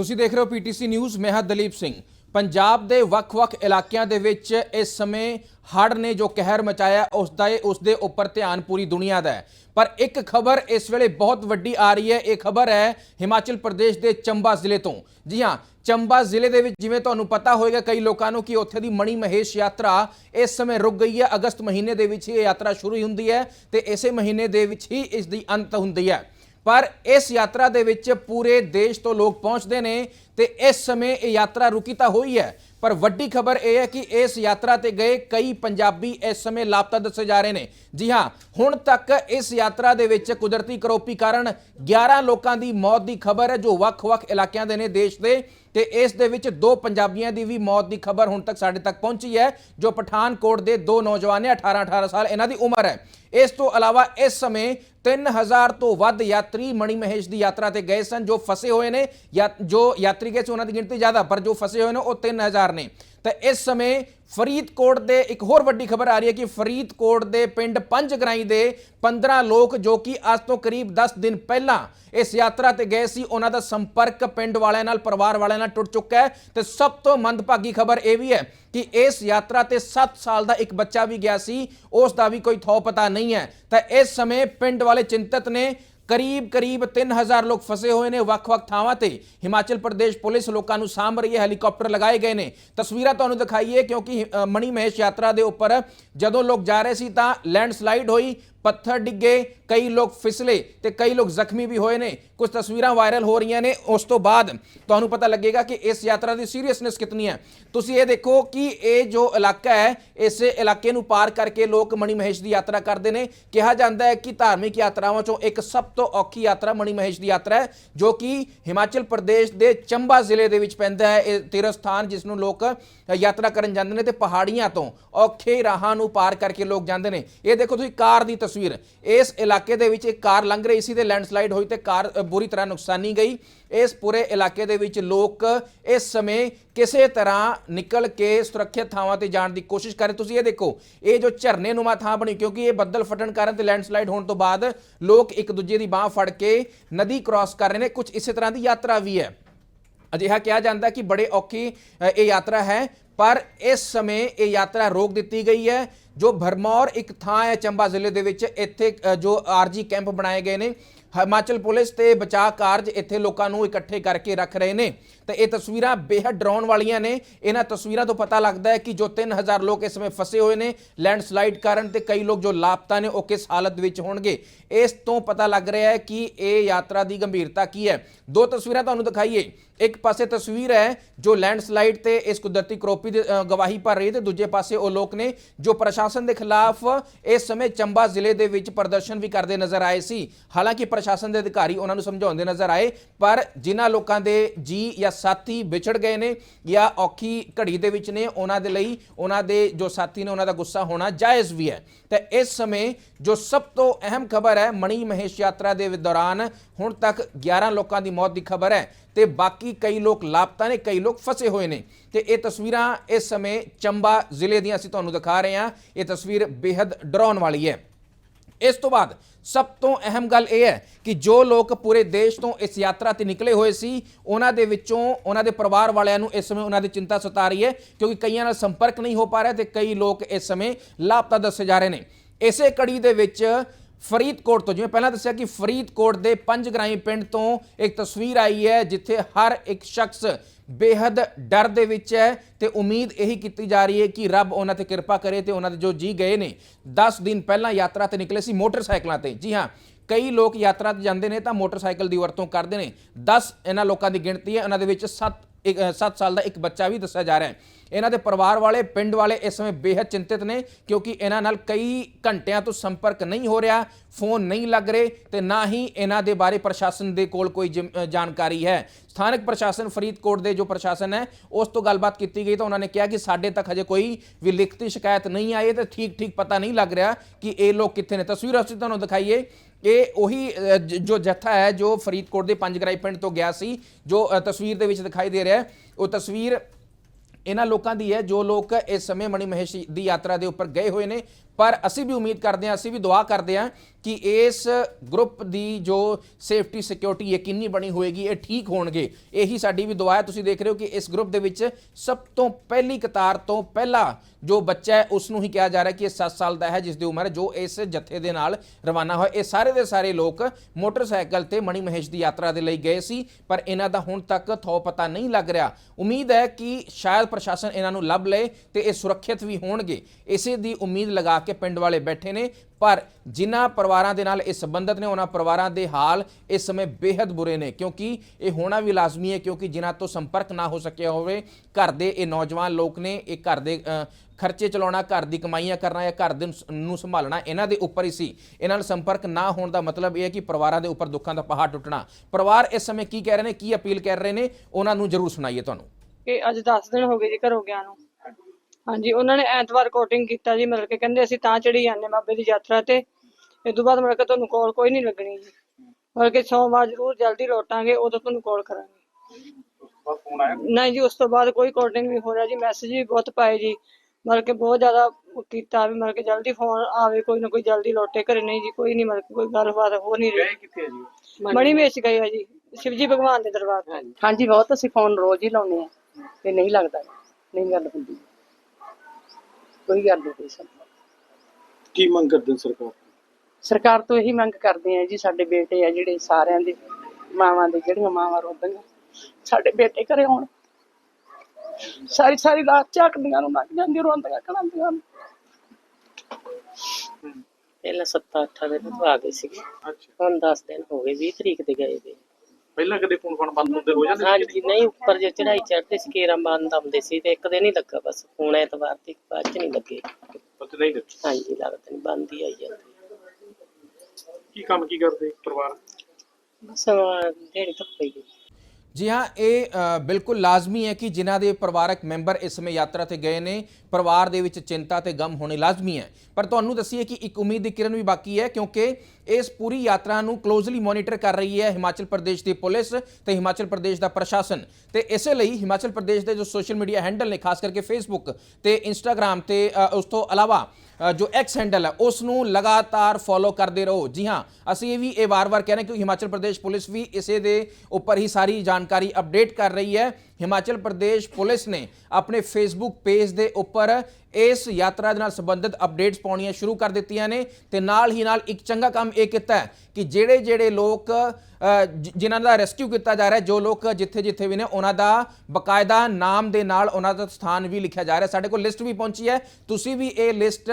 ਤੁਸੀਂ ਦੇਖ ਰਹੇ ਹੋ ਪੀਟੀਸੀ ਨਿਊਜ਼, ਮੈਂ ਹਾਂ ਦਲੀਪ ਸਿੰਘ। ਪੰਜਾਬ ਦੇ ਵੱਖ-ਵੱਖ ਇਲਾਕਿਆਂ ਦੇ ਵਿੱਚ ਇਸ ਸਮੇਂ ਹੜ੍ਹ ਨੇ ਜੋ ਕਹਿਰ ਮਚਾਇਆ, ਉਸ ਦਾ ਉਸ ਦੇ ਉੱਪਰ ਧਿਆਨ ਪੂਰੀ ਦੁਨੀਆ ਦਾ ਹੈ। ਪਰ ਇੱਕ ਖਬਰ ਇਸ ਵੇਲੇ ਬਹੁਤ ਵੱਡੀ ਆ ਰਹੀ ਹੈ, ਇਹ ਖਬਰ ਹੈ ਹਿਮਾਚਲ ਪ੍ਰਦੇਸ਼ ਦੇ ਚੰਬਾ ਜ਼ਿਲ੍ਹੇ ਤੋਂ। ਜੀ ਹਾਂ, ਚੰਬਾ ਜ਼ਿਲ੍ਹੇ ਦੇ ਵਿੱਚ ਜਿਵੇਂ ਤੁਹਾਨੂੰ ਪਤਾ ਹੋਵੇਗਾ ਕਈ ਲੋਕਾਂ ਨੂੰ ਕਿ ਉੱਥੇ ਦੀ ਮਣੀ ਮਹੇਸ਼ ਯਾਤਰਾ ਇਸ ਸਮੇਂ ਰੁਕ ਗਈ ਹੈ। ਅਗਸਤ ਮਹੀਨੇ ਦੇ ਵਿੱਚ ਹੀ ਇਹ ਯਾਤਰਾ ਸ਼ੁਰੂ ਹੁੰਦੀ ਹੈ ਤੇ ਇਸੇ ਮਹੀਨੇ ਦੇ ਵਿੱਚ ਹੀ ਇਸ ਦੀ ਅੰਤ ਹੁੰਦੀ ਹੈ। ਪਰ ਇਸ ਯਾਤਰਾ ਦੇ ਵਿੱਚ ਪੂਰੇ ਦੇਸ਼ ਤੋਂ ਲੋਕ ਪਹੁੰਚਦੇ ਨੇ ਤੇ ਇਸ ਸਮੇਂ ਇਹ ਯਾਤਰਾ ਰੁਕੀ ਤਾਂ ਹੋਈ ਹੈ, ਪਰ ਵੱਡੀ ਖਬਰ ਇਹ ਹੈ ਕਿ ਇਸ ਯਾਤਰਾ ਤੇ ਗਏ ਕਈ ਪੰਜਾਬੀ ਇਸ ਸਮੇਂ ਲਾਪਤਾ ਦੱਸੇ ਜਾ ਰਹੇ ਨੇ। ਜੀ ਹਾਂ, ਹੁਣ ਤੱਕ ਇਸ ਯਾਤਰਾ ਦੇ ਵਿੱਚ ਕੁਦਰਤੀ ਕਰੋਪੀ ਕਾਰਨ 11 ਲੋਕਾਂ ਦੀ ਮੌਤ ਦੀ ਖਬਰ ਹੈ, ਜੋ ਵੱਖ-ਵੱਖ ਇਲਾਕਿਆਂ ਦੇ ਨੇ ਦੇਸ਼ ਦੇ। ਤੇ ਇਸ ਦੇ ਵਿੱਚ ਦੋ ਪੰਜਾਬੀਆਂ ਦੀ ਵੀ ਮੌਤ ਦੀ ਖਬਰ ਹੁਣ ਤੱਕ ਸਾਡੇ ਤੱਕ ਪਹੁੰਚੀ ਹੈ, ਜੋ ਪਠਾਨਕੋਟ ਦੇ ਦੋ ਨੌਜਵਾਨ ਨੇ 18-18 ਸਾਲ, ਇਹਨਾਂ ਦੀ ਉਮਰ ਹੈ। ਇਸ ਤੋਂ ਇਲਾਵਾ ਇਸ ਸਮੇਂ 3000 ਤੋਂ ਵੱਧ ਯਾਤਰੀ ਮਣੀ ਮਹੇਸ਼ ਦੀ ਯਾਤਰਾ ਤੇ ਗਏ ਸਨ, ਜੋ ਫਸੇ ਹੋਏ ਨੇ। ਜਾਂ ਜੋ ਯਾਤਰੀ ਗਏ ਸੀ, ਉਹਨਾਂ ਦੀ ਗਿਣਤੀ ਜ਼ਿਆਦਾ, ਪਰ ਜੋ ਫਸੇ ਹੋਏ ਨੇ, ਉਹ 3000 ਨੇ। ਤਾਂ ਇਸ ਸਮੇਂ ਫਰੀਦਕੋਟ ਦੇ ਇੱਕ ਹੋਰ ਵੱਡੀ ਖਬਰ ਆ ਰਹੀ ਹੈ ਕਿ ਫਰੀਦਕੋਟ ਦੇ ਪਿੰਡ ਪੰਜਗਰਾਈ ਦੇ 15 ਲੋਕ ਜੋ ਕਿ ਅੱਜ ਤੋਂ ਕਰੀਬ 10 ਦਿਨ ਪਹਿਲਾਂ ਇਸ ਯਾਤਰਾ ਤੇ ਗਏ ਸੀ, ਉਹਨਾਂ ਦਾ ਸੰਪਰਕ ਪਿੰਡ ਵਾਲਿਆਂ ਨਾਲ, ਪਰਿਵਾਰ ਵਾਲਿਆਂ ਨਾਲ ਟੁੱਟ ਚੁੱਕਾ ਹੈ ਤੇ ਸਭ ਤੋਂ ਮੰਦਭਾਗੀ ਖਬਰ ਇਹ ਵੀ ਹੈ ਕਿ ਇਸ ਯਾਤਰਾ ਤੇ 7 ਸਾਲ ਦਾ ਇੱਕ ਬੱਚਾ ਵੀ ਗਿਆ ਸੀ, ਉਸ ਦਾ ਵੀ ਕੋਈ ਥੋ ਪਤਾ ਨਹੀਂ ਹੈ। ਤਾਂ ਇਸ ਸਮੇਂ ਪਿੰਡ ਵਾਲੇ ਚਿੰਤਤ ਨੇ ਕਰੀਬ ਕਰੀਬ 3000 ਲੋਕ ਫਸੇ ਹੋਏ ਨੇ ਵੱਖ-ਵੱਖ ਥਾਵਾਂ ਤੇ। ਹਿਮਾਚਲ ਪ੍ਰਦੇਸ਼ ਪੁਲਿਸ ਲੋਕਾਂ ਨੂੰ ਸਾਂਭ ਰਹੀ ਹੈ ਹੈਲੀਕਾਪਟਰ ਲਗਾਏ ਗਏ ਨੇ। ਤਸਵੀਰਾਂ ਤੁਹਾਨੂੰ ਦਿਖਾਈਏ ਕਿਉਂਕਿ ਮਣੀ ਮਹੇਸ਼ ਯਾਤਰਾ ਦੇ ਉੱਪਰ ਜਦੋਂ ਲੋਕ ਜਾ ਰਹੇ ਸੀ ਤਾਂ ਲੈਂਡਸਲਾਈਡ ਹੋਈ। ਪੱਥਰ ਡਿੱਗੇ, ਕਈ ਲੋਕ ਫਿਸਲੇ ਤੇ ਕਈ ਲੋਕ ਜ਼ਖਮੀ ਵੀ ਹੋਏ ਨੇ। ਕੁਝ ਤਸਵੀਰਾਂ ਵਾਇਰਲ ਹੋ ਰਹੀਆਂ ਨੇ ਉਸ ਤੋਂ ਬਾਅਦ। ਤੁਹਾਨੂੰ ਪਤਾ ਲੱਗੇਗਾ ਕਿ ਇਸ ਯਾਤਰਾ ਦੀ ਸੀਰੀਅਸਨੈਸ ਕਿਤਨੀ ਹੈ। ਤੁਸੀਂ ਇਹ ਦੇਖੋ ਕਿ ਇਹ ਜੋ ਇਲਾਕਾ ਹੈ, ਇਸ ਇਲਾਕੇ ਨੂੰ ਪਾਰ ਕਰਕੇ ਲੋਕ ਮਣੀ ਮਹੇਸ਼ ਦੀ ਯਾਤਰਾ ਕਰਦੇ ਨੇ। ਕਿਹਾ ਜਾਂਦਾ ਹੈ ਕਿ ਧਾਰਮਿਕ ਯਾਤਰਾਵਾਂ ਚੋਂ ਇੱਕ ਸਭ ਤੋਂ ਔਖੀ ਯਾਤਰਾ ਮਣੀ ਮਹੇਸ਼ ਦੀ ਯਾਤਰਾ ਹੈ, ਜੋ ਕਿ ਹਿਮਾਚਲ ਪ੍ਰਦੇਸ਼ ਦੇ ਚੰਬਾ ਜ਼ਿਲ੍ਹੇ ਦੇ ਵਿੱਚ ਪੈਂਦਾ ਹੈ। ਇਹ ਤੀਰਥ ਸਥਾਨ ਜਿਸ ਨੂੰ ਲੋਕ ਯਾਤਰਾ ਕਰਨ ਜਾਂਦੇ ਨੇ ਤੇ ਪਹਾੜੀਆਂ ਤੋਂ ਔਖੇ ਰਾਹਾਂ ਨੂੰ ਪਾਰ ਕਰਕੇ ਲੋਕ ਜਾਂਦੇ ਨੇ। ਇਹ ਦੇਖੋ ਤੁਸੀਂ ਕਾਰ ਦੀ ਤਸਵੀਰ। ਇਸ ਇਲਾਕੇ ਦੇ ਵਿੱਚ ਇੱਕ ਕਾਰ ਲੰਘ ਰਹੀ ਸੀ ਤੇ ਲੈਂਡਸਲਾਈਡ ਹੋਈ ਤੇ ਕਾਰ ਬੁਰੀ ਤਰ੍ਹਾਂ ਨੁਕਸਾਨੀ ਗਈ। ਇਸ ਪੂਰੇ ਇਲਾਕੇ ਦੇ ਵਿੱਚ ਲੋਕ ਇਸ ਸਮੇਂ ਕਿਸੇ ਤਰ੍ਹਾਂ ਨਿਕਲ ਕੇ ਸੁਰੱਖਿਅਤ ਥਾਵਾਂ ਤੇ ਜਾਣ ਦੀ ਕੋਸ਼ਿਸ਼ ਕਰ ਰਹੇ। ਤੁਸੀਂ ਇਹ ਦੇਖੋ, ਇਹ ਜੋ ਝਰਨੇ ਨੂਮਾ ਥਾਂ ਬਣੀ, ਕਿਉਂਕਿ ਇਹ ਬੱਦਲ ਫਟਣ ਕਾਰਨ ਤੇ ਲੈਂਡਸਲਾਈਡ ਹੋਣ ਤੋਂ ਬਾਅਦ ਲੋਕ ਇੱਕ ਦੂਜੇ ਦੀ ਬਾਹ ਫੜ ਕੇ ਨਦੀ ਕ੍ਰਾਸ ਕਰ ਰਹੇ ਨੇ। ਕੁਝ ਇਸੇ ਤਰ੍ਹਾਂ ਦੀ ਯਾਤਰਾ ਵੀ ਹੈ। ਅਜਿਹਾ ਕਿਹਾ ਜਾਂਦਾ ਕਿ ਬੜੇ ਔਖੀ ਇਹ ਯਾਤਰਾ ਹੈ, ਪਰ ਇਸ ਸਮੇਂ ਇਹ ਯਾਤਰਾ ਰੋਕ ਦਿੱਤੀ ਗਈ ਹੈ। ਜੋ ਭਰਮੌਰ ਇੱਕ ਥਾਂ ਹੈ ਚੰਬਾ ਜ਼ਿਲ੍ਹੇ ਦੇ ਵਿੱਚ ਇੱਥੇ ਅ, ਜੋ ਆਰਜੀ ਕੈਂਪ ਬਣਾਏ ਗਏ ਨੇ ਹਿਮਾਚਲ ਪੁਲਿਸ ਤੇ ਬਚਾਅ ਕਾਰਜ ਇੱਥੇ ਲੋਕਾਂ ਨੂੰ ਇਕੱਠੇ ਕਰਕੇ ਰੱਖ ਰਹੇ ਨੇ। ਤੇ ਇਹ ਤਸਵੀਰਾਂ ਬੇਹੱਦ ਡਰਾਉਣ ਵਾਲੀਆਂ ਨੇ। ਇਹਨਾਂ ਤਸਵੀਰਾਂ ਤੋਂ ਪਤਾ ਲੱਗਦਾ ਹੈ ਕਿ ਜੋ 3000 ਲੋਕ ਇਸ ਸਮੇਂ ਫਸੇ ਹੋਏ ਨੇ ਲੈਂਡਸਲਾਈਡ ਕਾਰਨ ਤੇ ਕਈ ਲੋਕ ਜੋ ਲਾਪਤਾ ਨੇ ਉਹ ਕਿਸ ਹਾਲਤ ਵਿੱਚ ਹੋਣਗੇ? ਇਸ ਤੋਂ ਪਤਾ ਲੱਗ ਰਿਹਾ ਹੈ ਕਿ ਇਹ ਯਾਤਰਾ ਦੀ ਗੰਭੀਰਤਾ ਕੀ ਹੈ? ਦੋ ਤਸਵੀਰਾਂ ਤੁਹਾਨੂੰ ਦਿਖਾਈਏ। ਇੱਕ ਪਾਸੇ ਤਸਵੀਰ ਹੈ ਜੋ ਲੈਂਡਸਲਾਈਡ ਤੇ ਇਸ ਕੁਦਰਤੀ ਕਰੋਪੀ ਦੀ ਗਵਾਹੀ ਭਰ ਰਹੀ ਹੈ ਤੇ ਦੂਜੇ ਪਾਸੇ ਉਹ ਲੋਕ ਨੇ ਜੋ ਪ੍ਰਸ਼ਾਸਨ ਦੇ ਖਿਲਾਫ ਇਸ ਸਮੇਂ ਚੰਬਾ ਜ਼ਿਲ੍ਹੇ ਦੇ ਵਿੱਚ ਪ੍ਰਦਰਸ਼ਨ ਵੀ ਕਰਦੇ ਨਜ਼ਰ ਆਏ ਸੀ। ਹਾਲਾਂਕਿ ਪ੍ਰਸ਼ਾਸਨ ਦੇ ਅਧਿਕਾਰੀ ਉਹਨਾਂ ਨੂੰ ਸਮਝਾਉਂਦੇ ਨਜ਼ਰ ਆਏ, ਪਰ ਜਿਨ੍ਹਾਂ ਲੋਕਾਂ ਦੇ ਜੀ ਜਾਂ ਸਾਥੀ ਵਿਛੜ ਗਏ ਨੇ ਜਾਂ ਔਖੀ ਘੜੀ ਦੇ ਵਿੱਚ ਨੇ, ਉਹਨਾਂ ਦੇ ਲਈ ਉਹਨਾਂ ਦੇ ਜੋ ਸਾਥੀ ਨੇ ਉਹਨਾਂ ਦਾ ਗੁੱਸਾ ਹੋਣਾ ਜਾਇਜ਼ ਵੀ ਹੈ। ਤੇ ਇਸ ਸਮੇਂ ਜੋ ਸਭ ਤੋਂ ਅਹਿਮ ਖਬਰ ਹੈ, ਮਣੀ ਮਹੇਸ਼ ਯਾਤਰਾ ਦੇ ਦੌਰਾਨ ਹੁਣ ਤੱਕ 11 ਲੋਕਾਂ ਦੀ ਮੌਤ ਦੀ ਖਬਰ ਹੈ। ਤੇ ਬਾਕੀ ਕਈ ਲੋਕ ਲਾਪਤਾ ਨੇ, ਕਈ ਲੋਕ ਫਸੇ ਹੋਏ ਨੇ। ਤੇ ਇਹ ਤਸਵੀਰਾਂ ਇਸ ਸਮੇਂ ਚੰਬਾ ਜ਼ਿਲ੍ਹੇ ਦੀਆਂ ਅਸੀਂ ਤੁਹਾਨੂੰ ਦਿਖਾ ਰਹੇ ਹਾਂ। ਇਹ ਤਸਵੀਰ ਬੇहद ਡਰਾਉਣ ਵਾਲੀ ਹੈ। ਇਸ ਤੋਂ ਬਾਅਦ ਸਭ ਤੋਂ ਅਹਿਮ ਗੱਲ ਇਹ ਹੈ ਕਿ ਜੋ ਲੋਕ ਪੂਰੇ ਦੇਸ਼ ਤੋਂ ਇਸ ਯਾਤਰਾ ਤੇ ਨਿਕਲੇ ਹੋਏ ਸੀ, ਉਹਨਾਂ ਦੇ ਵਿੱਚੋਂ, ਉਹਨਾਂ ਦੇ ਪਰਿਵਾਰ ਵਾਲਿਆਂ ਨੂੰ ਇਸ ਸਮੇਂ ਉਹਨਾਂ ਦੀ ਚਿੰਤਾ ਸਤਾ ਰਹੀ ਹੈ, ਕਿਉਂਕਿ ਕਈਆਂ ਨਾਲ ਸੰਪਰਕ ਨਹੀਂ ਹੋ ਪਾ ਰਿਹਾ ਤੇ ਕਈ ਲੋਕ ਇਸ ਸਮੇਂ ਲਾਪਤਾ ਦੱਸੇ ਜਾ ਰਹੇ ਨੇ। ਇਸੇ ਕੜੀ ਦੇ ਵਿੱਚ ਫਰੀਦਕੋਟ ਤੋਂ। ਜਿਵੇਂ ਪਹਿਲਾਂ ਦੱਸਿਆ ਕਿ ਫਰੀਦਕੋਟ ਦੇ ਪੰਜ ਪੰਜਗਰਾਈ ਪਿੰਡ ਤੋਂ ਇੱਕ ਤਸਵੀਰ ਆਈ ਹੈ, ਜਿੱਥੇ ਹਰ ਇੱਕ ਸ਼ਖਸ ਬੇहद ਡਰ ਦੇ ਵਿੱਚ ਹੈ ਤੇ ਉਮੀਦ ਇਹੀ ਕੀਤੀ ਜਾ ਰਹੀ ਹੈ ਕਿ ਰੱਬ ਉਹਨਾਂ ਤੇ ਕਿਰਪਾ ਕਰੇ ਤੇ ਉਹਨਾਂ ਦੇ ਜੋ ਜੀ ਗਏ ਨੇ 10 ਦਿਨ ਪਹਿਲਾਂ ਯਾਤਰਾ ਤੇ ਨਿਕਲੇ ਸੀ ਮੋਟਰਸਾਈਕਲਾਂ ਤੇ। ਜੀ ਹਾਂ, ਕਈ ਲੋਕ ਯਾਤਰਾ ਤੇ ਜਾਂਦੇ ਨੇ ਤਾਂ ਮੋਟਰਸਾਈਕਲ ਦੀ ਵਰਤੋਂ ਕਰਦੇ ਨੇ। 10 ਇਹਨਾਂ ਲੋਕਾਂ ਦੀ ਗਿਣਤੀ ਹੈ, ਉਹਨਾਂ ਦੇ ਵਿੱਚ 7 7 ਸਾਲ ਦਾ ਇੱਕ ਬੱਚਾ ਵੀ ਦੱਸਿਆ ਜਾ ਰਿਹਾ ਹੈ। ਇਹਨਾਂ ਦੇ ਪਰਿਵਾਰ ਵਾਲੇ, ਪਿੰਡ ਵਾਲੇ ਇਸ ਸਮੇਂ ਬੇहद ਚਿੰਤਿਤ ਨੇ ਕਿਉਂਕਿ ਇਹਨਾਂ ਨਾਲ ਕਈ ਘੰਟਿਆਂ ਤੋਂ ਸੰਪਰਕ ਨਹੀਂ ਹੋ ਰਿਹਾ, ਫੋਨ ਨਹੀਂ ਲੱਗ ਰਹੇ ਤੇ ਨਾ ਹੀ ਇਹਨਾਂ ਦੇ ਬਾਰੇ ਪ੍ਰਸ਼ਾਸਨ ਦੇ ਕੋਲ ਕੋਈ ਜਿਮ- ਜਾਣਕਾਰੀ ਹੈ। ਸਥਾਨਕ ਪ੍ਰਸ਼ਾਸਨ ਫਰੀਦਕੋਟ ਦੇ ਜੋ ਪ੍ਰਸ਼ਾਸਨ ਹੈ, ਉਸ ਤੋਂ ਗੱਲਬਾਤ ਕੀਤੀ ਗਈ ਤਾਂ ਉਹਨਾਂ ਨੇ ਕਿਹਾ ਕਿ ਸਾਡੇ ਤੱਕ ਹਜੇ ਕੋਈ ਵੀ ਲਿਖਤੀ ਸ਼ਿਕਾਇਤ ਨਹੀਂ ਆਈ ਤੇ ਠੀਕ ਠੀਕ ਪਤਾ ਨਹੀਂ ਲੱਗ ਰਿਹਾ ਕਿ ਇਹ ਲੋਕ ਕਿੱਥੇ ਨੇ। ਤਸਵੀਰ ਅਸੀਂ ਤੁਹਾਨੂੰ ਦਿਖਾਈਏ। ਇਹ ਉਹੀ ਜੋ ਜੱਥਾ ਹੈ ਜੋ ਫਰੀਦਕੋਟ ਦੇ ਪੰਜਗਰਾਈ ਪਿੰਡ ਤੋਂ ਗਿਆ ਸੀ, ਜੋ ਤਸਵੀਰ ਦੇ ਵਿੱਚ ਦਿਖਾਈ ਦੇ ਰਿਹਾ ਹੈ। ਉਹ ਤਸਵੀਰ ਇਹਨਾਂ ਲੋਕਾਂ ਦੀ ਹੈ, ਜੋ ਲੋਕ ਇਸ ਸਮੇਂ ਮਣੀ ਮਹੇਸ਼ ਦੀ ਯਾਤਰਾ ਦੇ ਉੱਪਰ ਗਏ ਹੋਏ ਨੇ। ਪਰ ਅਸੀਂ ਵੀ ਉਮੀਦ ਕਰਦੇ ਹਾਂ, ਅਸੀਂ ਵੀ ਦੁਆ ਕਰਦੇ ਹਾਂ ਕਿ ਇਸ ਗਰੁੱਪ ਦੀ ਜੋ ਸੇਫਟੀ, ਸਿਕਿਉਰਿਟੀ, ਯਕੀਨੀ ਬਣੀ ਹੋਏਗੀ, ਇਹ ਠੀਕ ਹੋਣਗੇ। ਇਹੀ ਸਾਡੀ ਵੀ ਦੁਆ ਹੈ। ਤੁਸੀਂ ਦੇਖ ਰਹੇ ਹੋ ਕਿ ਇਸ ਗਰੁੱਪ ਦੇ ਵਿੱਚ ਸਭ ਤੋਂ ਪਹਿਲੀ ਕਤਾਰ ਤੋਂ ਪਹਿਲਾ ਜੋ ਬੱਚਾ ਹੈ ਉਸ ਨੂੰ ਹੀ ਕਿਹਾ ਜਾ ਰਿਹਾ ਕਿ ਇਹ 7 ਸਾਲ ਦਾ ਹੈ, ਜਿਸ ਦੀ ਉਮਰ ਜੋ ਇਸ ਜਥੇ ਦੇ ਨਾਲ ਰਵਾਨਾ ਹੋਇਆ। ਇਹ ਸਾਰੇ ਦੇ ਸਾਰੇ ਲੋਕ ਮੋਟਰਸਾਈਕਲ ਤੇ ਮਣੀ ਮਹੇਸ਼ ਦੀ ਯਾਤਰਾ ਦੇ ਲਈ ਗਏ ਸੀ, ਪਰ ਇਹਨਾਂ ਦਾ ਹੁਣ ਤੱਕ ਥੋ ਪਤਾ ਨਹੀਂ ਲੱਗ ਰਿਹਾ। ਉਮੀਦ ਹੈ ਕਿ ਸ਼ਾਇਦ ਪ੍ਰਸ਼ਾਸਨ ਇਹਨਾਂ ਨੂੰ ਲੱਭ ਲਏ ਤੇ ਇਹ ਸੁਰੱਖਿਅਤ ਵੀ ਹੋਣਗੇ। ਇਸੇ ਦੀ ਉਮੀਦ ਲਗਾ ਕੇ ਕੇ ਪਿੰਡ ਵਾਲੇ ਬੈਠੇ ਨੇ, ਪਰ ਜਿਨ੍ਹਾਂ ਪਰਿਵਾਰਾਂ ਦੇ ਨਾਲ ਇਹ ਸੰਬੰਧਿਤ ਨੇ, ਉਹਨਾਂ ਪਰਿਵਾਰਾਂ ਦੇ ਹਾਲ ਇਸ ਸਮੇਂ ਬੇहद ਬੁਰੇ ਨੇ, ਕਿਉਂਕਿ ਇਹ ਹੋਣਾ ਵੀ ਲਾਜ਼ਮੀ ਹੈ, ਕਿਉਂਕਿ ਜਿਨ੍ਹਾਂ ਤੋਂ ਸੰਪਰਕ ਨਾ ਹੋ ਸਕਿਆ ਹੋਵੇ, ਘਰ ਦੇ ਇਹ ਨੌਜਵਾਨ ਲੋਕ ਨੇ, ਇਹ ਘਰ ਦੇ ਖਰਚੇ ਚਲਾਉਣਾ, ਘਰ ਦੀ ਕਮਾਈਆਂ ਕਰਨਾ ਜਾਂ ਘਰ ਦੇ ਨੂੰ ਨੂੰ ਸੰਭਾਲਣਾ, ਇਹਨਾਂ ਦੇ ਉੱਪਰ ਹੀ ਸੀ। ਇਹਨਾਂ ਨਾਲ ਸੰਪਰਕ ਨਾ ਹੋਣ ਦਾ ਮਤਲਬ ਇਹ ਹੈ ਕਿ ਪਰਿਵਾਰਾਂ ਦੇ ਉੱਪਰ ਦੁੱਖਾਂ ਦਾ ਪਹਾੜ ਟੁੱਟਣਾ। ਪਰਿਵਾਰ ਇਸ ਸਮੇਂ ਕੀ ਕਹਿ ਰਹੇ ਨੇ, ਕੀ ਅਪੀਲ ਕਰ ਰਹੇ ਨੇ, ਉਹਨਾਂ ਨੂੰ ਜ਼ਰੂਰ ਸੁਣਾਈਏ ਤੁਹਾਨੂੰ। ਕਿ ਅੱਜ 10 ਦਿਨ ਹੋ ਗਏ ਜੀ ਘਰੋਂ ਗਿਆ ਨੂੰ। ਹਾਂਜੀ ਉਹਨਾਂ ਨੇ ਐਤਵਾਰ ਕੋਟਿੰਗ ਕੀਤਾ ਜੀ ਮਤਲਬ ਕਿ ਕਹਿੰਦੇ ਅਸੀਂ ਤਾਂ ਚੜੀ ਜਾਂਦੇ ਬਾਬੇ ਦੀ ਯਾਤਰਾ ਤੇ। ਤੋਂ ਬਾਅਦ ਮਤਲਬ ਕਿ ਤੁਹਾਨੂੰ ਕਾਲ ਕੋਈ ਨਹੀਂ ਲੱਗਣੀ ਜੀ। ਮਤਲਬ ਕਿ ਸੋਮਵਾਰ ਜ਼ਰੂਰ ਜਲਦੀ ਲੌਟਾਂਗੇ ਉਦੋਂ ਤੁਹਾਨੂੰ ਕਾਲ ਕਰਾਂਗੇ। ਨਹੀਂ ਜੀ ਉਸ ਤੋਂ ਬਾਅਦ ਕੋਈ ਕੋਟਿੰਗ ਨਹੀਂ ਹੋ ਰਿਹਾ ਜੀ ਮੈਸੇਜ ਵੀ ਬਹੁਤ ਪਾਏ ਜੀ। ਮਤਲਬ ਕਿ ਬਹੁਤ ਜ਼ਿਆਦਾ ਕੀਤਾ ਵੀ ਮਤਲਬ ਕਿ ਜਲਦੀ ਫੋਨ ਆਵੇ ਕੋਈ ਨਾ ਕੋਈ ਜਲਦੀ ਲੌਟੇ ਘਰੇ। ਨਹੀਂ ਜੀ ਕੋਈ ਨਹੀਂ ਮਤਲਬ ਕਿ ਕੋਈ ਗੱਲਬਾਤ ਹੋ ਨਹੀਂ ਰਹੀ। ਕਿੱਥੇ ਜੀ? ਮਣੀ ਵੇਚ ਗਏ ਆ ਜੀ ਸ਼ਿਵਜੀ ਭਗਵਾਨ ਦੇ ਦਰਬਾਰ ਹਾਂਜੀ। ਬਹੁਤ ਅਸੀਂ ਫੋਨ ਰੋਜ਼ ਹੀ ਲਾਉਨੇ ਆ ਤੇ ਨਹੀਂ ਲੱਗਦਾ ਨਹੀਂ ਗੱਲ ਹੁੰਦੀ। ਕੋਈ ਗੱਲ ਨਹੀਂ ਹੋਈ ਸਾਨੂੰ ਕੀ ਮੰਗ ਕਰਦੇ ਹੋ ਸਰਕਾਰ ਤੋਂ? ਸਰਕਾਰ ਤੋਂ ਇਹੀ ਮੰਗ ਕਰਦੇ ਆ ਜੀ ਸਾਡੇ ਬੇਟੇ ਆ ਜਿਹੜੇ ਸਾਰਿਆਂ ਦੇ ਮਾਵਾਂ ਦੇ ਜਿਹੜੀਆਂ ਮਾਵਾਂ ਰੋਂਦੀਆਂ ਸਾਡੇ ਬੇਟੇ ਘਰੇ ਆਉਣ। ਸਾਰੀ ਸਾਰੀ ਰਾਤ ਝਾਕਦੀਆਂ ਨੂੰ ਲੱਗ ਜਾਂਦੀ ਰੋਂਦੀਆਂ ਕਣਾਂਦੀਆਂ ਨੂੰ। ਪਹਿਲਾਂ 7-8 ਦਿਨ ਤੋਂ ਆ ਗਏ ਸੀਗੇ। ਅੱਛਾ। ਹੁਣ 10 ਦਿਨ ਹੋ ਗਏ 20 ਤਰੀਕ ਤੇ ਗਏ ਵੇ। ਪਹਿਲਾਂ ਕਦੇ ਫੋਨ ਫੋਨ ਬੰਦ ਹੁੰਦੇ ਹੋ ਜਾਂਦੇ ਸੀ ਹਾਂਜੀ ਨਹੀਂ ਉੱਪਰ ਜੇ ਚੜਾਈ ਚੜਦੇ ਸੀ ਕੇਰਾਂ ਬੰਦ ਆਉਂਦੇ ਸੀ ਤੇ ਇੱਕ ਦਿਨ ਹੀ ਲੱਗਾ ਬਸ ਹੁਣ ਐਤਵਾਰ ਤੇ ਬਾਅਦ ਚ ਨਹੀਂ ਲੱਗੇ। ਪਤਾ ਨਹੀਂ ਲੱਗੇ? ਹਾਂਜੀ ਲੱਗਦਾ ਨਹੀਂ ਬੰਦ ਹੀ ਆਈ ਜਾਂਦੀ। ਕੀ ਕੰਮ ਕੀ ਕਰਦੇ ਪਰਿਵਾਰ? ਬਸ ਢੇੜੀ ਧੁੱਪ ਪਈ ਗਈ ਜੀ ਹਾਂ ਇਹ ਬਿਲਕੁਲ ਲਾਜ਼ਮੀ ਹੈ ਕਿ ਜਿਨ੍ਹਾਂ ਦੇ ਪਰਿਵਾਰਕ ਮੈਂਬਰ ਇਸ ਸਮੇਂ ਯਾਤਰਾ ਤੇ ਗਏ ਨੇ ਪਰਿਵਾਰ ਦੇ ਵਿੱਚ ਚਿੰਤਾ ਤੇ ਗਮ ਹੋਣੇ ਲਾਜ਼ਮੀ ਹੈ। ਪਰ ਤੁਹਾਨੂੰ ਦੱਸੀਏ ਕਿ ਇੱਕ ਉਮੀਦ ਦੀ ਕਿਰਨ ਵੀ ਬਾਕੀ ਹੈ ਕਿਉਂਕਿ ਇਸ ਪੂਰੀ ਯਾਤਰਾ ਨੂੰ ਕਲੋਜ਼ਲੀ ਮੋਨੀਟਰ ਕਰ ਰਹੀ ਹੈ ਹਿਮਾਚਲ ਪ੍ਰਦੇਸ਼ ਦੀ ਪੁਲਿਸ ਤੇ ਹਿਮਾਚਲ ਪ੍ਰਦੇਸ਼ ਦਾ ਪ੍ਰਸ਼ਾਸਨ ਤੇ ਇਸੇ ਲਈ ਹਿਮਾਚਲ ਪ੍ਰਦੇਸ਼ ਦੇ ਜੋ ਸੋਸ਼ਲ ਮੀਡੀਆ ਹੈਂਡਲ ਨੇ, ਖਾਸ ਕਰਕੇ ਫੇਸਬੁੱਕ ਤੇ ਇੰਸਟਾਗ੍ਰam ਤੇ ਉਸ ਤੋਂ ਇਲਾਵਾ ਜੋ ਐਕਸ ਹੈਂਡਲ ਹੈ ਉਸ ਨੂੰ ਲਗਾਤਾਰ ਫੋਲੋ ਕਰਦੇ ਰਹੋ। ਜੀ ਹਾਂ, ਅਸੀਂ ਇਹ ਵੀ ਇਹ ਵਾਰ-ਵਾਰ ਕਹਿ ਰਹੇ ਹਾਂ ਕਿ ਹਿਮਾਚਲ ਪ੍ਰਦੇਸ਼ ਪੁਲਿਸ ਵੀ ਇਸੇ ਦੇ ਉੱਪਰ ਹੀ ਸਾਰੀ ਜਾਣਕਾਰੀ ਅਪਡੇਟ ਕਰ ਰਹੀ ਹੈ। ਹਿਮਾਚਲ ਪ੍ਰਦੇਸ਼ ਪੁਲਿਸ ਨੇ ਆਪਣੇ ਫੇਸਬੁੱਕ ਪੇਜ ਦੇ ਉੱਪਰ ਇਸ ਯਾਤਰਾ ਦੇ ਨਾਲ ਸੰਬੰਧਿਤ ਅਪਡੇਟਸ ਪਾਉਣੀਆਂ ਸ਼ੁਰੂ ਕਰ ਦਿੱਤੀਆਂ ਨੇ ਤੇ ਨਾਲ ਹੀ ਨਾਲ ਇੱਕ ਚੰਗਾ ਕੰਮ ਇਹ ਕੀਤਾ ਕਿ ਜਿਹੜੇ ਜਿਹੜੇ ਲੋਕ ਜਿਨ੍ਹਾਂ ਦਾ ਰੈਸਕਿਊ ਕੀਤਾ ਜਾ ਰਿਹਾ ਜੋ ਲੋਕ ਜਿੱਥੇ ਜਿੱਥੇ ਵੀ ਨੇ, ਉਹਨਾਂ ਦਾ ਬਕਾਇਦਾ ਨਾਮ ਦੇ ਨਾਲ ਉਹਨਾਂ ਦਾ ਸਥਾਨ ਵੀ ਲਿਖਿਆ ਜਾ ਰਿਹਾ ਸਾਡੇ ਕੋਲ ਲਿਸਟ ਵੀ ਪਹੁੰਚੀ ਹੈ। ਤੁਸੀਂ ਵੀ ਇਹ ਲਿਸਟ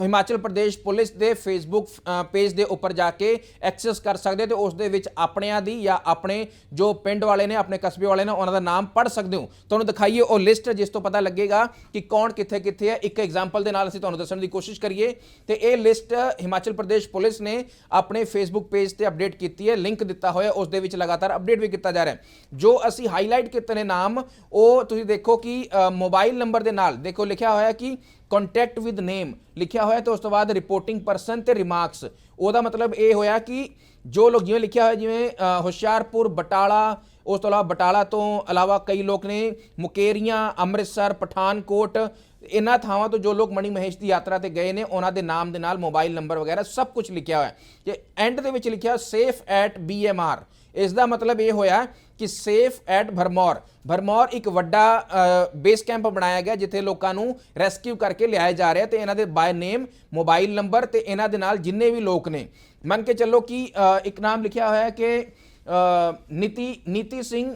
ਹਿਮਾਚਲ ਪ੍ਰਦੇਸ਼ ਪੁਲਿਸ ਦੇ ਫੇਸਬੁੱਕ ਪੇਜ ਦੇ ਉੱਪਰ ਜਾ ਕੇ ਐਕਸੈਸ ਕਰ ਸਕਦੇ ਹੋ ਤੇ ਉਸ ਦੇ ਵਿੱਚ ਆਪਣਿਆਂ ਦੀ ਜਾਂ ਆਪਣੇ ਜੋ ਪਿੰਡ ਵਾਲੇ ਨੇ, ਆਪਣੇ ਕਸਬੇ ਵਾਲੇ ਨੇ, ਉਹਨਾਂ ਦਾ ਨਾਮ ਪੜ੍ਹ ਸਕਦੇ ਹੋ। ਤੁਹਾਨੂੰ ਦਿਖਾਈਏ ਉਹ ਲਿਸਟ ਜਿਸ ਤੋਂ ਪਤਾ ਲੱਗੇਗਾ ਕਿ ਕੌਣ ਕਿੱਥੇ ਕਿੱਥੇ ਹੈ। ਇੱਕ ਐਗਜ਼ਾਮਪਲ ਦੇ ਨਾਲ ਅਸੀਂ ਤੁਹਾਨੂੰ ਦੱਸਣ ਦੀ ਕੋਸ਼ਿਸ਼ ਕਰੀਏ। ਤੇ ਇਹ ਲਿਸਟ ਹਿਮਾਚਲ ਪ੍ਰਦੇਸ਼ ਪੁਲਿਸ ਨੇ ਆਪਣੇ ਫੇਸਬੁੱਕ ਪੇਜ ਤੇ ਅਪਡੇਟ ਕੀਤੀ ਹੈ। ਲਿੰਕ ਦਿੱਤਾ ਹੋਇਆ, ਉਸ ਦੇ ਵਿੱਚ ਲਗਾਤਾਰ ਅਪਡੇਟ ਵੀ ਕੀਤਾ ਜਾ ਰਿਹਾ ਜੋ ਅਸੀਂ ਹਾਈਲਾਈਟ ਕੀਤੇ ਨੇ ਨਾਮ, ਉਹ ਤੁਸੀਂ ਦੇਖੋ ਕਿ ਮੋਬਾਈਲ ਨੰਬਰ ਦੇ ਨਾਲ, ਦੇਖੋ ਲਿਖਿਆ ਹੋਇਆ ਕਿ ਕੰਟੈਕਟ ਵਿਦ ਨੇਮ ਲਿਖਿਆ ਹੋਇਆ ਤੇ ਉਸ ਤੋਂ ਬਾਅਦ ਰਿਪੋਰਟਿੰਗ ਪਰਸਨ ਤੇ ਰਿਮਾਰਕਸ ਉਹਦਾ ਮਤਲਬ ਇਹ ਹੋਇਆ ਕਿ ਜੋ ਲੋਕ ਜਿਵੇਂ ਲਿਖਿਆ ਹੋਇਆ, ਜਿਵੇਂ ਹੁਸ਼ਿਆਰਪੁਰ, ਬਟਾਲਾ ਉਸ ਤੋਂ ਇਲਾਵਾ ਬਟਾਲਾ ਤੋਂ ਇਲਾਵਾ ਕਈ ਲੋਕ ਨੇ, ਮੁਕੇਰੀਆਂ, ਅੰਮ੍ਰਿਤਸਰ, ਪਠਾਨਕੋਟ ਇਹਨਾਂ ਥਾਵਾਂ ਤੋਂ ਜੋ ਲੋਕ ਮਣੀ ਮਹੇਸ਼ ਦੀ ਯਾਤਰਾ ਤੇ ਗਏ ਨੇ ਉਹਨਾਂ ਦੇ ਨਾਮ ਦੇ ਨਾਲ ਮੋਬਾਈਲ ਨੰਬਰ ਵਗੈਰਾ ਸਭ ਕੁਝ ਲਿਖਿਆ ਹੋਇਆ ਹੈ। ਕਿ ਐਂਡ ਦੇ ਵਿੱਚ ਲਿਖਿਆ ਸੇਫ ਐਟ ਬੀਐਮਆਰ ਇਸ ਦਾ ਮਤਲਬ ਇਹ ਹੋਇਆ ਕਿ ਸੇਫ ਐਟ ਭਰਮੌਰ ਭਰਮੌਰ ਇੱਕ ਵੱਡਾ ਬੇਸ ਕੈਂਪ ਬਣਾਇਆ ਗਿਆ, ਜਿੱਥੇ ਲੋਕਾਂ ਨੂੰ ਰੈਸਕਿਊ ਕਰਕੇ ਲਿਆਇਆ ਜਾ ਰਿਹਾ ਤੇ ਇਹਨਾਂ ਦੇ ਬਾय ਨੇਮ ਮੋਬਾਈਲ ਨੰਬਰ ਤੇ ਇਹਨਾਂ ਦੇ ਨਾਲ ਜਿੰਨੇ ਵੀ ਲੋਕ ਨੇ। ਮੰਨ ਕੇ ਚੱਲੋ ਕਿ ਇੱਕ ਨਾਮ ਲਿਖਿਆ ਹੋਇਆ ਹੈ ਕਿ ਨੀਤੀ ਨੀਤੀ ਸਿੰਘ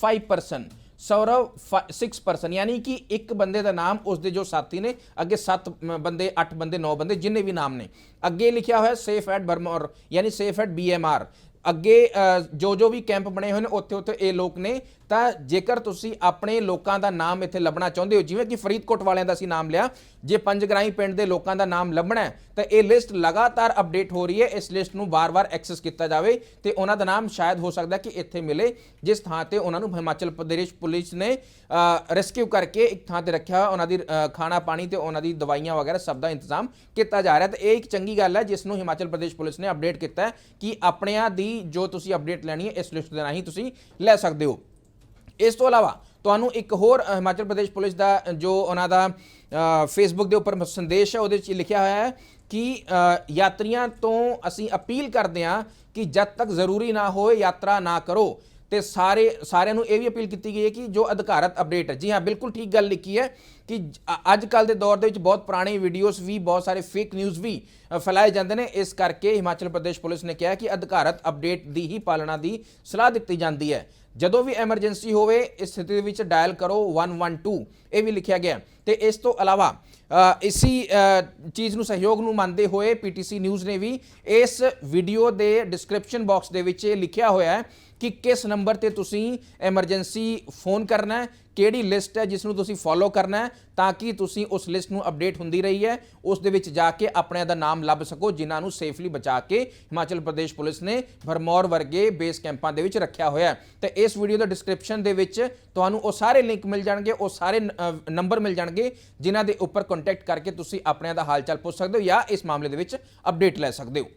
5% ਸੌਰਵ 6% ਯਾਨੀ ਕਿ ਇੱਕ ਬੰਦੇ ਦਾ ਨਾਮ ਉਸ ਦੇ ਜੋ ਸਾਥੀ ਨੇ ਅੱਗੇ 7 ਬੰਦੇ 8 ਬੰਦੇ 9 ਬੰਦੇ ਜਿੰਨੇ ਵੀ ਨਾਮ ਨੇ ਅੱਗੇ ਲਿਖਿਆ ਹੋਇਆ ਸੇਫ ਐਟ ਬਰਮੋਰ ਯਾਨੀ ਸੇਫ ਐਟ ਬੀਐਮਆਰ ਅੱਗੇ ਜੋ ਜੋ ਵੀ ਕੈਂਪ ਬਣੇ ਹੋਏ ਨੇ, ਉੱਥੇ ਉੱਥੇ ਇਹ ਲੋਕ ਨੇ। ਤਾਂ ਜੇਕਰ ਤੁਸੀਂ ਆਪਣੇ ਲੋਕਾਂ ਦਾ ਨਾਮ ਇੱਥੇ ਲੱਭਣਾ ਚਾਹੁੰਦੇ ਹੋ, ਜਿਵੇਂ ਕਿ ਫਰੀਦਕੋਟ ਵਾਲਿਆਂ ਦਾ ਅਸੀਂ ਨਾਮ ਲਿਆ, ਜੇ ਪੰਜਗਰਾਈ ਪਿੰਡ ਦੇ ਲੋਕਾਂ ਦਾ ਨਾਮ ਲੱਭਣਾ ਤਾਂ ਇਹ ਲਿਸਟ ਲਗਾਤਾਰ ਅਪਡੇਟ ਹੋ ਰਹੀ ਹੈ। ਇਸ ਲਿਸਟ ਨੂੰ ਵਾਰ-ਵਾਰ ਐਕਸੈਸ ਕੀਤਾ ਜਾਵੇ ਤੇ ਉਹਨਾਂ ਦਾ ਨਾਮ ਸ਼ਾਇਦ ਹੋ ਸਕਦਾ ਕਿ ਇੱਥੇ ਮਿਲੇ, ਜਿਸ ਥਾਂ ਤੇ ਉਹਨਾਂ ਨੂੰ ਹਿਮਾਚਲ ਪ੍ਰਦੇਸ਼ ਪੁਲਿਸ ਨੇ ਰੈਸਕਿਊ ਕਰਕੇ ਇੱਕ ਥਾਂ ਤੇ ਰੱਖਿਆ ਹੋਇਆ ਉਹਨਾਂ ਦੀ ਖਾਣਾ ਪਾਣੀ ਤੇ ਉਹਨਾਂ ਦੀ ਦਵਾਈਆਂ ਵਗੈਰਾ ਸਭ ਦਾ ਇੰਤਜ਼ਾਮ ਕੀਤਾ ਜਾ ਰਿਹਾ ਤੇ ਇਹ ਇੱਕ ਚੰਗੀ ਗੱਲ ਹੈ, ਜਿਸ ਨੂੰ ਹਿਮਾਚਲ ਪ੍ਰਦੇਸ਼ ਪੁਲਿਸ ਨੇ ਅਪਡੇਟ ਕੀਤਾ ਹੈ ਕਿ ਆਪਣਿਆਂ ਦੀ ਜੋ ਤੁਸੀਂ ਅਪਡੇਟ ਲੈਣੀ ਹੈ ਇਸ ਲਿਸਟ ਦੇ ਰਾਹੀਂ ਤੁਸੀਂ ਲੈ ਸਕਦੇ ਹੋ। ਇਸ ਤੋਂ ਇਲਾਵਾ ਤੁਹਾਨੂੰ ਇੱਕ ਹੋਰ ਹਿਮਾਚਲ ਪ੍ਰਦੇਸ਼ ਪੁਲਿਸ ਦਾ ਜੋ ਉਹਨਾਂ ਦਾ ਫੇਸਬੁੱਕ ਦੇ ਉੱਪਰ ਸੰਦੇਸ਼ ਹੈ, ਉਹਦੇ ਵਿੱਚ ਲਿਖਿਆ ਹੋਇਆ ਹੈ ਕਿ ਯਾਤਰੀਆਂ ਤੋਂ ਅਸੀਂ ਅਪੀਲ ਕਰਦੇ ਹਾਂ ਕਿ ਜਦ ਤੱਕ ਜ਼ਰੂਰੀ ਨਾ ਹੋਏ ਯਾਤਰਾ ਨਾ ਕਰੋ। ਤੇ ਸਾਰੇ ਸਾਰਿਆਂ ਨੂੰ ਇਹ ਵੀ ਅਪੀਲ ਕੀਤੀ ਗਈ ਹੈ ਕਿ ਜੋ ਅਧਿਕਾਰਤ ਅਪਡੇਟ ਹੈ। ਜੀ ਹਾਂ ਬਿਲਕੁਲ ਠੀਕ ਗੱਲ ਲਿਖੀ ਹੈ ਕਿ ਅ- ਅੱਜ ਕੱਲ ਦੇ ਦੌਰ ਦੇ ਵਿੱਚ ਬਹੁਤ ਪੁਰਾਣੇ ਵੀਡੀਓਜ਼ ਵੀ ਬਹੁਤ ਸਾਰੇ ਫੇਕ ਨਿਊਜ਼ ਵੀ ਫੈਲਾਏ ਜਾਂਦੇ ਨੇ। ਇਸ ਕਰਕੇ ਹਿਮਾਚਲ ਪ੍ਰਦੇਸ਼ ਪੁਲਿਸ ਨੇ ਕਿਹਾ ਕਿ ਅਧਿਕਾਰਤ ਅਪਡੇਟ ਦੀ ਹੀ ਪਾਲਣਾ ਦੀ ਸਲਾਹ ਦਿੱਤੀ ਜਾਂਦੀ ਹੈ। ਜਦੋਂ ਵੀ ਐਮਰਜੈਂਸੀ ਹੋਵੇ ਇਸ ਸਥਿਤੀ ਦੇ ਵਿੱਚ ਡਾਇਲ ਕਰੋ 112 ਇਹ ਵੀ ਲਿਖਿਆ ਗਿਆ ਤੇ ਇਸ ਤੋਂ ਇਲਾਵਾ ਅ, ਇਸੀ ਚੀਜ਼ ਨੂੰ ਸਹਿਯੋਗ ਨੂੰ ਮੰਨਦੇ ਹੋਏ ਪੀਟੀਸੀ ਨਿਊਜ਼ ਨੇ ਵੀ ਇਸ ਵੀਡੀਓ ਦੇ ਡਿਸਕ੍ਰਿਪਸ਼ਨ ਬਾਕਸ ਦੇ ਵਿੱਚ ਇਹ ਲਿਖਿਆ ਹੋਇਆ ਹੈ ਕਿ ਕਿਸ ਨੰਬਰ ਤੇ ਤੁਸੀਂ ਐਮਰਜੈਂਸੀ ਫੋਨ ਕਰਨਾ ਹੈ, ਕਿਹੜੀ ਲਿਸਟ ਹੈ ਜਿਸ ਨੂੰ ਤੁਸੀਂ ਫੋਲੋ ਕਰਨਾ ਹੈ, ਤਾਂ ਕਿ ਤੁਸੀਂ ਉਸ ਲਿਸਟ ਨੂੰ ਅਪਡੇਟ ਹੁੰਦੀ ਰਹੀ ਹੈ, ਉਸ ਦੇ ਵਿੱਚ ਜਾ ਕੇ ਆਪਣਿਆਂ ਦਾ ਨਾਮ ਲੱਭ ਸਕੋ, ਜਿਨ੍ਹਾਂ ਨੂੰ ਸੇਫਲੀ ਬਚਾ ਕੇ ਹਿਮਾਚਲ ਪ੍ਰਦੇਸ਼ ਪੁਲਿਸ ਨੇ ਭਰਮੌਰ ਵਰਗੇ ਬੇਸ ਕੈਂਪਾਂ ਦੇ ਵਿੱਚ ਰੱਖਿਆ ਹੋਇਆ ਹੈ। ਤੇ ਇਸ ਵੀਡੀਓ ਦੇ ਡਿਸਕ੍ਰਿਪਸ਼ਨ ਦੇ ਵਿੱਚ ਤੁਹਾਨੂੰ ਉਹ ਸਾਰੇ ਲਿੰਕ ਮਿਲ ਜਾਣਗੇ, ਉਹ ਸਾਰੇ ਨੰਬਰ ਮਿਲ ਜਾਣਗੇ, ਜਿਨ੍ਹਾਂ ਦੇ ਉੱਪਰ ਕੰਟੈਕਟ ਕਰਕੇ ਤੁਸੀਂ ਆਪਣਿਆਂ ਦਾ ਹਾਲ ਚਾਲ ਪੁੱਛ ਸਕਦੇ ਹੋ ਜਾਂ ਇਸ ਮਾਮਲੇ ਦੇ ਵਿੱਚ ਅਪਡੇਟ ਲੈ ਸਕਦੇ ਹੋ।